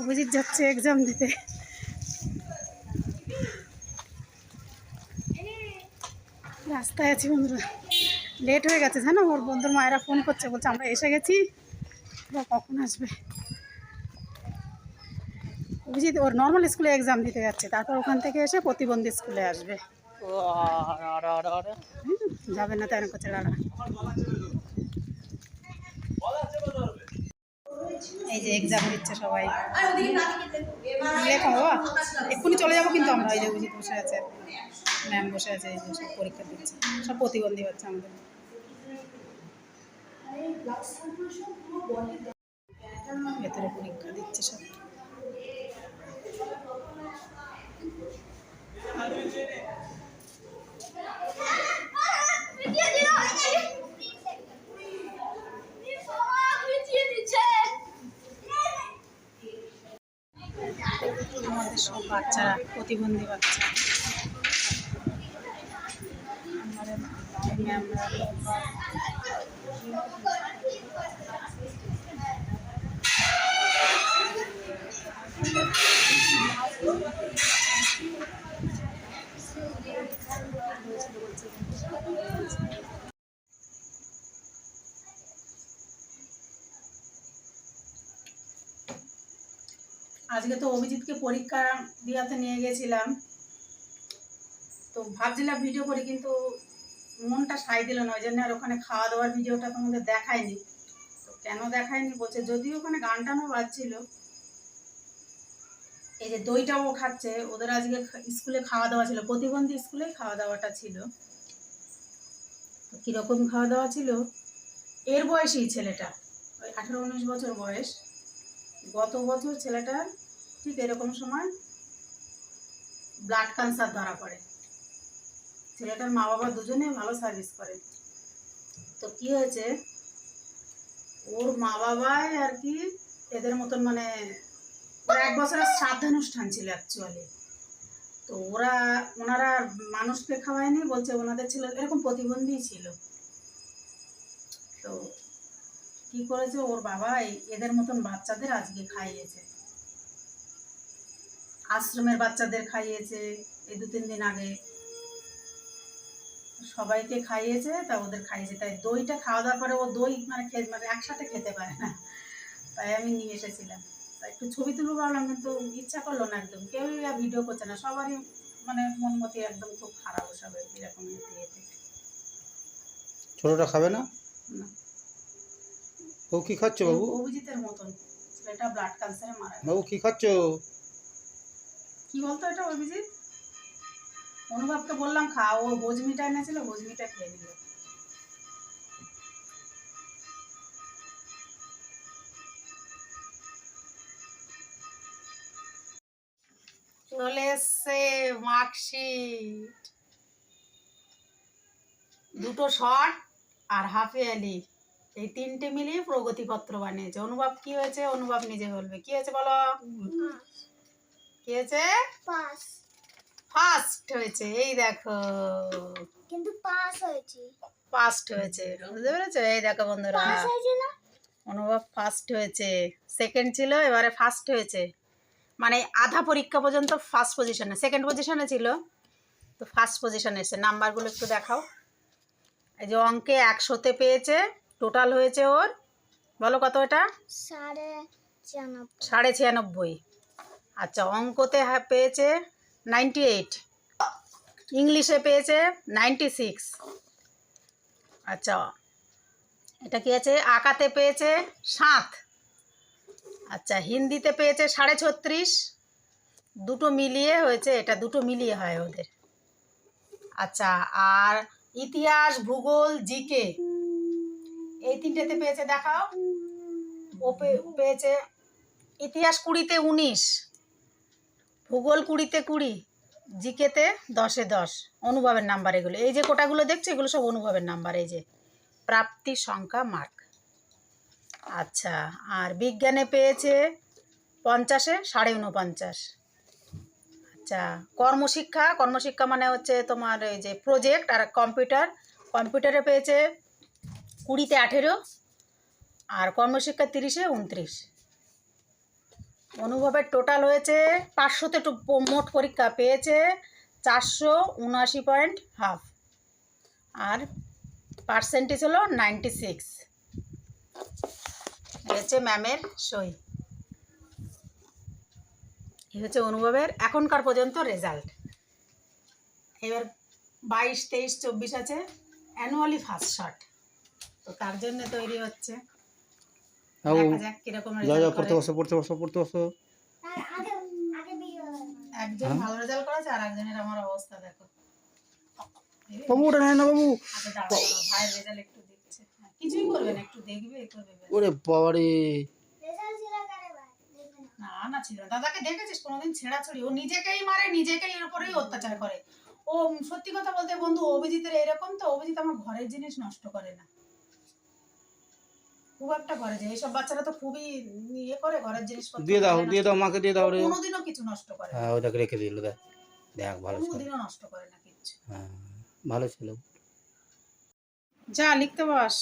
অভিজিৎ যাচ্ছে এক্সাম দিতে। রাস্তায় আছি বন্ধুরা। লেট হয়ে গেছে জানো? ওর বন্ধুর মায়েরা ফোন করছে বলছে আমরা এসে গেছি বা কখন আসবে? অভিজিৎ ওর নর্মাল স্কুলে এক্সাম দিতে যাচ্ছে তারপর ওখান থেকে এসে প্রতিবন্ধী স্কুলে আসবে। যাবে না তাই করছে দাঁড়া। এই যে এক্সাম দিচ্ছে সবাই। লেখা বাবা এক্ষুনি চলে যাব কিন্তু আমরা এই যে অভিজিৎ বসে আছে ম্যাম বসে আছে এই যে সব পরীক্ষা দিচ্ছে সব প্রতিবন্ধী হচ্ছে আমাদের। ভেতরে পরীক্ষা দিচ্ছে সব। আমাদের সব বাচ্চারা প্রতিবন্ধী বাচ্চা। আজকে তো অভিজিৎকে পরীক্ষা দেওয়াতে নিয়ে গেছিলাম। তো ভাবছিলাম ভিডিও করি, কিন্তু মনটা সাই দিল না ওই জন্য আর ওখানে খাওয়া দাওয়ার ভিডিওটা তোমাদের দেখায়নি তো কেন দেখায়নি বলছে যদিও ওখানে গান টানও বাজছিল। এই যে দইটাও খাচ্ছে, ওদের আজকে স্কুলে খাওয়া দাওয়া ছিল, প্রতিবন্ধী স্কুলে খাওয়া দাওয়াটা ছিল কীরকম খাওয়া দাওয়া ছিল? এর বয়সী ছেলেটা, ওই আঠেরো উনিশ বছর বয়স। গত বছর ছেলেটার ঠিক এরকম সময় ব্লাড ক্যান্সার ধরা পড়ে। ছেলেটার মা বাবা দুজনে ভালো সার্ভিস করে। তো কি হয়েছে? ওর মা বাবাই আর কি এদের মতন মানে ওর এক বছরের শ্রাদ্ধানুষ্ঠান ছিল অ্যাকচুয়ালি তো ওরা, ওনারা মানুষকে খাওয়ায়নি, বলছে ওনাদের ছিল এরকম প্রতিবন্ধী ছিল। তো কি করেছে? ওর বাবা এদের মতন বাচ্চাদের আজকে খাইয়েছে। আশ্রমের বাচ্চাদের খাইয়েছে এই দু তিন দিন আগে। সবাইকে খাইয়েছে তা ওদের খাইয়েছে। তাই দইটা খাওয়া দাওয়ার পরে ও দই মানে খেয়ে মানে একসাথে খেতে পারে না। তাই আমি নিয়ে এসেছিলাম। তাই একটু ছবি তুলবো ভাবলাম কিন্তু ইচ্ছা করল না একদম। কেউই আর ভিডিও করছে না। সবারই মানে মন মতি একদম খুব খারাপ সবাই এরকম এতে ছোটটা খাবে না? বাবু কি খাচ্ছ বাবু? অভিজিতের মতন। ছেলেটা ব্লাড ক্যান্সারে মারা বাবু কি খাচ্ছ? কি বলতো এটা অভিজিৎ? অনুভবকে বললাম, খা, ও ভোজমিটা এনেছিল, ভোজমিটা খেয়ে নিল। চলে এসছে মার্কশিট। দুটো শর্ট আর হাফ এই তিনটে মিলিয়ে প্রগতিপত্র বানিয়েছে। অনুভব কি হয়েছে? অনুভব নিজে বলবে। কি হয়েছে বলো? কি হয়েছে? ফার্স্ট হয়েছে এই দেখো। কিন্তু পাস হয়েছে। ফার্স্ট হয়েছে বুঝতে পেরেছ? এই দেখো বন্ধুরা। পাস হয়েছে না? অনুভব ফার্স্ট হয়েছে। সেকেন্ড ছিল এবারে ফার্স্ট হয়েছে। মানে আধা পরীক্ষা পর্যন্ত ফার্স্ট পজিশনে সেকেন্ড পজিশনে ছিল। তো ফার্স্ট পজিশনে এসে নাম্বারগুলো একটু দেখাও। এই যে অঙ্কে একশোতে পেয়েছে টোটাল হয়েছে ওর। বলো কত এটা? সাড়ে ছিয়ানব্বই। সাড়ে ছিয়ানব্বই। আচ্ছা অঙ্কতে হ্যাঁ পেয়েছে নাইনটি এইট ইংলিশে পেয়েছে নাইনটি সিক্স আচ্ছা এটা কি আছে? আঁকাতে পেয়েছে সাত। আচ্ছা হিন্দিতে পেয়েছে সাড়ে ছত্রিশ। দুটো মিলিয়ে হয়েছে, এটা দুটো মিলিয়ে হয় ওদের। আচ্ছা আর ইতিহাস, ভূগোল, জিকে। এই তিনটেতে পেয়েছে, দেখাও। ও পেয়েছে ইতিহাস কুড়িতে উনিশ। ভূগোল কুড়িতে কুড়ি, জিকেতে দশে দশ, অনুভবের নাম্বার এগুলো। এই যে কোটাগুলো দেখছ, এগুলো সব অনুভবের নাম্বার, এই যে প্রাপ্তি সংখ্যা মার্ক। আচ্ছা আর বিজ্ঞানে পেয়েছে পঞ্চাশে সাড়ে উনপঞ্চাশ আচ্ছা কর্মশিক্ষা কর্মশিক্ষা মানে হচ্ছে তোমার এই যে প্রজেক্ট আর কম্পিউটার কম্পিউটারে পেয়েছে কুড়িতে আঠেরো, আর কর্মশিক্ষা তিরিশে উনত্রিশ। অনুভবের টোটাল হয়েছে পাঁচশোতে টু- প- মোট পরীক্ষা পেয়েছে চারশো উনআশি পয়েন্ট হাফ। আর পার্সেন্টেজ হলো নাইনটি সিক্স হয়েছে ম্যামের সই। হচ্ছে অনুভবের এখনকার পর্যন্ত রেজাল্ট এবার বাইশ, তেইশ, চব্বিশ আছে অ্যানুয়ালি ফার্স্ট শট তো তার জন্য তৈরি হচ্ছে বাবু দেখা যাক কীরকম যাও যাও পড়তে বসো পড়তে বসো পড়তে বসো। তার আগে আগে বিয়ে গেল। একজন? ভালো রেজাল্ট করেছে আর একজনের আমার অবস্থা দেখো। বাবু ওটা নেয় না বাবু। দাঁড়াও, দাঁড়াও, ভাইয়ের রেজাল্ট একটু দেখছে। কিছুই করবে না একটু দেখবে করবে ওরে বাবারে। ছিল কারে ভাই? দেখবে না। না না ছিল দাদাকে দেখেছিস কোনোদিন? ছেঁড়াছড়ি। ও নিজেকেই মারে নিজেকেই এর উপরেই অত্যাচার করে। ও সত্যি কথা বলতে বন্ধু অভিজিতের এরকম তো অভিজিৎ আমার ঘরের জিনিস নষ্ট করে না। খুব একটা করে যে এইসব বাচ্চারা তো খুবই ইয়ে করে ঘরের জিনিস দিয়ে দাও দিয়ে দাও মাকে দিয়ে দাও রে। কোনোদিনও কিছু নষ্ট করে হ্যাঁ ওটাকে রেখে দিল দেখ। দেখ ভালো ছিল। কোনোদিনও নষ্ট করে না কিচ্ছু। হ্যাঁ ভালো ছিল। যা লিখতে বস।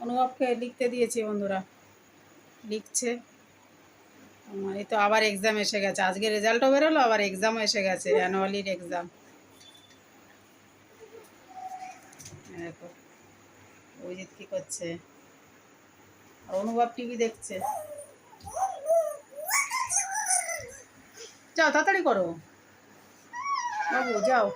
অনুভবকে লিখতে দিয়েছি বন্ধুরা। লিখছে। এই তো আবার এক্সাম এসে গেছে। আজকে রেজাল্টও বেরোলো আবার এক্সামও এসে গেছে অ্যানুয়ালির এক্সাম দেখো। অভিজিৎ কি করছে? আর অনুভব টিভি দেখছে। যাও তাড়াতাড়ি করো। বাবু যাও।